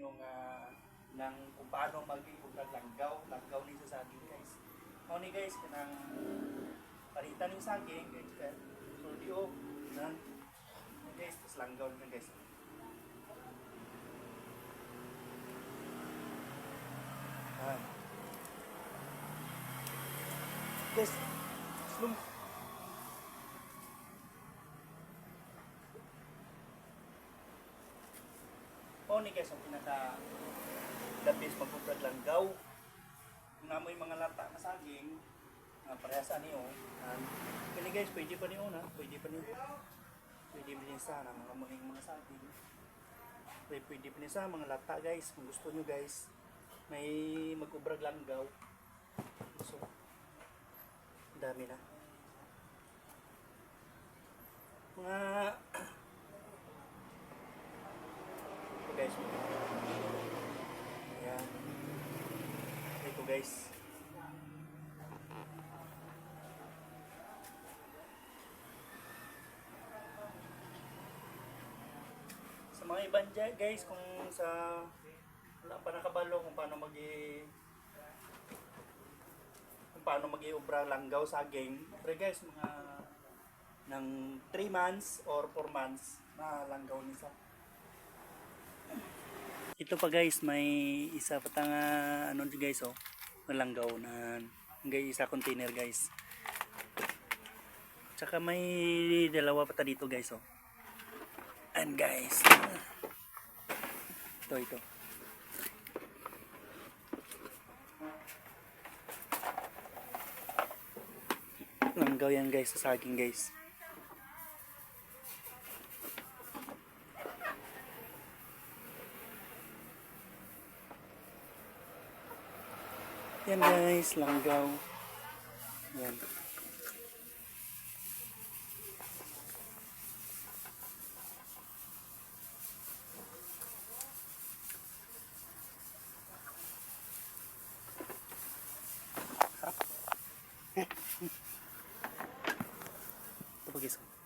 yung uh, ng kung paano mag-iubrag langgaw, langgaw ni sa saging guys. Mo ni guys kanang palitan ng saging guys. kaya So di o nan guys, tas langgaw na guys. Ah. Guys, slum Ni guys, ang pinaka the best magbubrag langgaw. Namoy mga lata na saging, uh, parehas ani o. Kani guys, pwede pa niyo na, pwede pa niyo. Pwede pa niyo sa na mga muling mga saging. Pwede, pwede pa niyo sa mga lata guys, kung gusto niyo guys. May mag-ubrag langgaw. So, dami na. Mga ito guys. Ayan. Ito guys. Sa mga ibang dyan guys, kung sa wala pa nakabalo kung paano mag kung paano mag ubra langgaw saging. Pero guys, mga ng 3 months or 4 months na langgaw nisa. Ito pa guys, may isa pa tanga ano guys oh, malanggaw na guys isa container guys. Tsaka may dalawa pa ta dito guys oh. And guys, ito ito. Langgaw yan guys sa saging guys. Yan guys, langgaw. Yan. Sarap. Ito pa guys.